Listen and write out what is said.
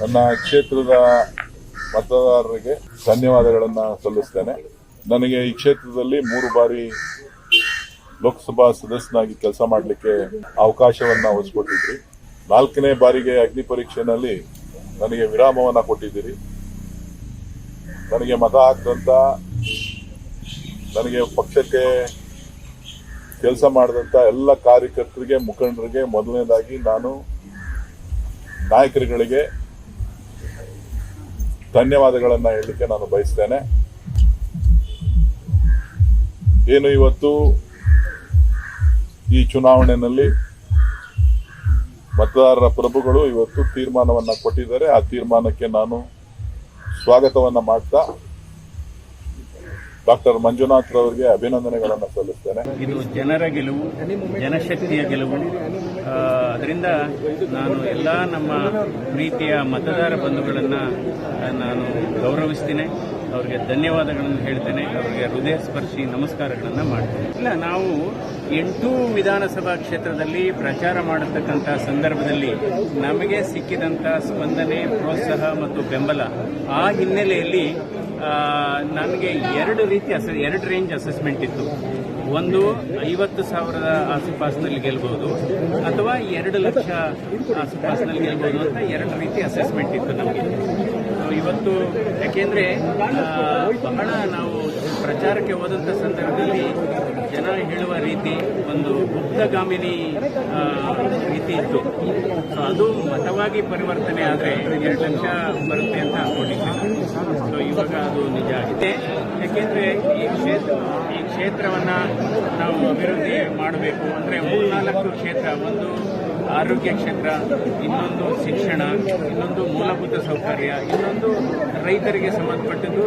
ನನ್ನ ಕ್ಷೇತ್ರದ ಮತದಾರರಿಗೆ ಧನ್ಯವಾದಗಳನ್ನು ಸಲ್ಲಿಸ್ತೇನೆ. ನನಗೆ ಈ ಕ್ಷೇತ್ರದಲ್ಲಿ ಮೂರು ಬಾರಿ ಲೋಕಸಭಾ ಸದಸ್ಯನಾಗಿ ಕೆಲಸ ಮಾಡಲಿಕ್ಕೆ ಅವಕಾಶವನ್ನ ಒದಗಿಸ್ಕೊಟ್ಟಿದ್ರಿ ನಾಲ್ಕನೇ ಬಾರಿಗೆ ಅಗ್ನಿ ಪರೀಕ್ಷೆನಲ್ಲಿ ನನಗೆ ವಿರಾಮವನ್ನ ಕೊಟ್ಟಿದ್ದೀರಿ. ನನಗೆ ಮತ ಹಾಕಿದಂತ, ನನಗೆ ಪಕ್ಷಕ್ಕೆ ಕೆಲಸ ಮಾಡಿದಂತ ಎಲ್ಲ ಕಾರ್ಯಕರ್ತರಿಗೆ, ಮುಖಂಡರಿಗೆ ಮೊದಲನೇದಾಗಿ ನಾನು ನಾಯಕರುಗಳಿಗೆ ಧನ್ಯವಾದಗಳನ್ನ ಹೇಳಲಿಕ್ಕೆ ನಾನು ಬಯಸ್ತೇನೆ. ಏನು ಇವತ್ತು ಈ ಚುನಾವಣೆಯಲ್ಲಿ ಮತದಾರರ ಪ್ರಭುಗಳು ಇವತ್ತು ತೀರ್ಮಾನವನ್ನ ಕೊಟ್ಟಿದ್ದಾರೆ. ಆ ತೀರ್ಮಾನಕ್ಕೆ ನಾನು ಸ್ವಾಗತವನ್ನ ಮಾಡ್ತಾ ಡಾಕ್ಟರ್ ಮಂಜುನಾಥ್ ರವರಿಗೆ ಅಭಿನಂದನೆಗಳನ್ನು ಸಲ್ಲಿಸ್ತೇನೆ. ಇದು ಜನರ ಗೆಲುವು, ಜನಶಕ್ತಿಯ ಗೆಲುವು ಆ, ಅದರಿಂದ ನಾನು ಎಲ್ಲ ನಮ್ಮ ಪ್ರೀತಿಯ ಮತದಾರ ಬಂಧುಗಳನ್ನು ನಾನು ಗೌರವಿಸ್ತೇನೆ. ಅವರಿಗೆ ಧನ್ಯವಾದಗಳನ್ನು ಹೇಳ್ತೇನೆ. ಅವರಿಗೆ ಹೃದಯ ಸ್ಪರ್ಶಿ ನಮಸ್ಕಾರಗಳನ್ನು ಮಾಡ್ತೇನೆ. ಇಲ್ಲ, ನಾವು ಎಂಟು ವಿಧಾನಸಭಾ ಕ್ಷೇತ್ರದಲ್ಲಿ ಪ್ರಚಾರ ಮಾಡತಕ್ಕಂಥ ಸಂದರ್ಭದಲ್ಲಿ ನಮಗೆ ಸಿಕ್ಕಿದಂಥ ಸ್ಪಂದನೆ, ಪ್ರೋತ್ಸಾಹ ಮತ್ತು ಬೆಂಬಲ ಆ ಹಿನ್ನೆಲೆಯಲ್ಲಿ ನನಗೆ ಎರಡು ರೀತಿ ಅಸ, ಎರಡು ರೇಂಜ್ ಅಸೆಸ್ಮೆಂಟ್ ಇತ್ತು. ಒಂದು, ಐವತ್ತು ಸಾವಿರದ ಆಸುಪಾಸಿನಲ್ಲಿ ಗೆಲ್ಬಹುದು ಅಥವಾ ಎರಡು ಲಕ್ಷ ಆಸುಪಾಸಿನಲ್ಲಿ ಗೆಲ್ಬಹುದು ಅಂತ ಎರಡು ರೀತಿ ಅಸೆಸ್ಮೆಂಟ್ ಇತ್ತು ನಮಗೆ. ಇವತ್ತು, ಯಾಕೆಂದ್ರೆ ಬಹಳ ನಾವು ಪ್ರಚಾರಕ್ಕೆ ಹೋದಂಥ ಸಂದರ್ಭದಲ್ಲಿ ಜನ ಹೇಳುವ ರೀತಿ ಒಂದು ಗುಪ್ತಗಾಮಿನಿ ರೀತಿ ಇತ್ತು. ಸೊ ಅದು ಮತವಾಗಿ ಪರಿವರ್ತನೆ ಆದರೆ ಎರಡು ಲಕ್ಷ ಬರುತ್ತೆ ಅಂತ ಅನ್ಕೊಂಡಿದ್ದೆ ಸೊ ಇವಾಗ ಅದು ನಿಜ ಆಗಿದೆ. ಯಾಕೆಂದ್ರೆ ಈ ಕ್ಷೇತ್ರ, ಈ ಕ್ಷೇತ್ರವನ್ನ ನಾವು ಅಭಿವೃದ್ಧಿ ಮಾಡಬೇಕು. ಅಂದ್ರೆ ಮೂರ್ನಾಲ್ಕು ಕ್ಷೇತ್ರ, ಒಂದು ಆರೋಗ್ಯ ಕ್ಷೇತ್ರ ಇನ್ನೊಂದು ಶಿಕ್ಷಣ ಇನ್ನೊಂದು ಮೂಲಭೂತ ಸೌಕರ್ಯ ಇನ್ನೊಂದು ರೈತರಿಗೆ ಸಂಬಂಧಪಟ್ಟದ್ದು